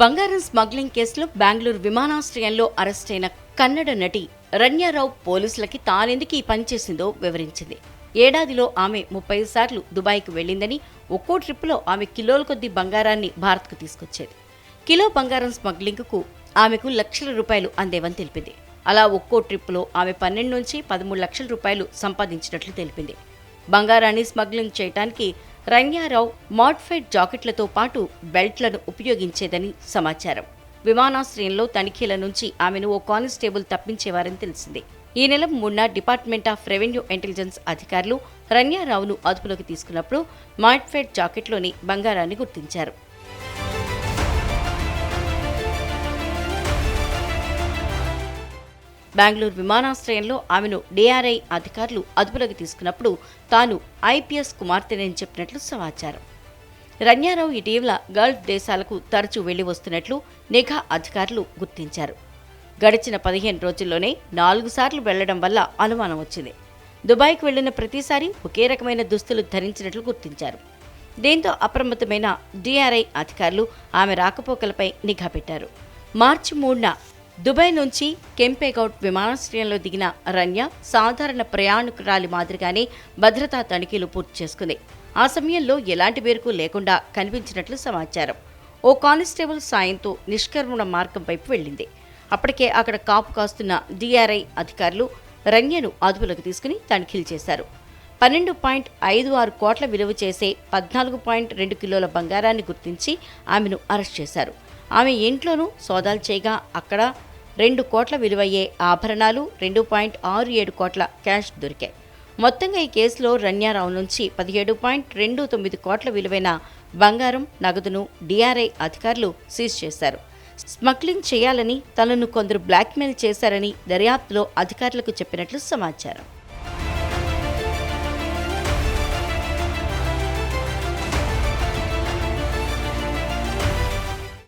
బంగారం స్మగ్లింగ్ కేసులో బెంగళూరు విమానాశ్రయంలో అరెస్టైన కన్నడ నటి రన్యారావు పోలీసులకి తానెందుకు ఈ పని చేసిందో వివరించింది. ఏడాదిలో ఆమె ముప్పై సార్లు దుబాయ్కి వెళ్ళిందని ఒక్కో ట్రిప్లో ఆమె కిలోల కొద్దీ బంగారాన్ని భారత్కు తీసుకొచ్చేది. కిలో బంగారం స్మగ్లింగ్కు ఆమెకు లక్షల రూపాయలు అందేవని తెలిపింది. అలా ఒక్కో ట్రిప్లో ఆమె పన్నెండు నుంచి పదమూడు లక్షల రూపాయలు సంపాదించినట్లు తెలిపింది. బంగారాన్ని స్మగ్లింగ్ చేయడానికి రంగారావు మాడ్ఫైడ్ జాకెట్లతో పాటు బెల్ట్లను ఉపయోగించేదని సమాచారం. విమానాశ్రయంలో తనిఖీల నుంచి ఆమెను ఓ కానిస్టేబుల్ తప్పించేవారని తెలిసింది. ఈ నెల మూడున డిపార్ట్మెంట్ ఆఫ్ రెవెన్యూ ఇంటెలిజెన్స్ అధికారులు రణ్యారావును అదుపులోకి తీసుకున్నప్పుడు మాడ్ఫైడ్ జాకెట్లోని బంగారాన్ని గుర్తించారు. బెంగళూరు విమానాశ్రయంలో ఆమెను డిఆర్ఐ అధికారులు అదుపులోకి తీసుకున్నప్పుడు తాను ఐపీఎస్ కుమార్తెనని చెప్పినట్లు సమాచారం. రన్యారావు ఇటీవల గల్ఫ్ దేశాలకు తరచూ వెళ్ళి వస్తున్నట్లు నిఘా అధికారులు గుర్తించారు. గడిచిన పదిహేను రోజుల్లోనే నాలుగు సార్లు వెళ్ళడం వల్ల అనుమానం వచ్చింది. దుబాయ్కి వెళ్ళిన ప్రతిసారి ఒకే రకమైన దుస్తులు ధరించినట్లు గుర్తించారు. దీంతో అప్రమత్తమైన డిఆర్ఐ అధికారులు ఆమె రాకపోకలపై నిఘా పెట్టారు. మార్చి మూడున దుబాయ్ నుంచి కెంపేగౌట్ విమానాశ్రయంలో దిగిన రన్య సాధారణ ప్రయాణికురాలి మాదిరిగానే భద్రతా తనిఖీలు పూర్తి చేసుకుంది. ఆ సమయంలో ఎలాంటి బెరుకు లేకుండా కనిపించినట్లు సమాచారం. ఓ కానిస్టేబుల్ సాయంతో నిష్క్రమణ మార్గం వైపు వెళ్ళింది. అప్పటికే అక్కడ కాపు కాస్తున్న డిఆర్ఐ అధికారులు రన్యను అదుపులోకి తీసుకుని తనిఖీలు చేశారు. పన్నెండు పాయింట్ ఐదు ఆరు కోట్ల విలువ చేసే పద్నాలుగు పాయింట్ రెండు కిలోల బంగారాన్ని గుర్తించి ఆమెను అరెస్ట్ చేశారు. ఆమె ఇంట్లోనూ సోదాలు చేయగా అక్కడ రెండు కోట్ల విలువయ్యే ఆభరణాలు రెండు పాయింట్ ఆరు ఏడు కోట్ల క్యాష్ దొరికాయి. మొత్తంగా ఈ కేసులో రన్యారావు నుంచి పదిహేడు పాయింట్ రెండు తొమ్మిది కోట్ల విలువైన బంగారం నగదును డిఆర్ఐ అధికారులు సీజ్ చేశారు. స్మగ్లింగ్ చేయాలని తనను కొందరు బ్లాక్మెయిల్ చేశారని దర్యాప్తులో అధికారులకు చెప్పినట్లు సమాచారం.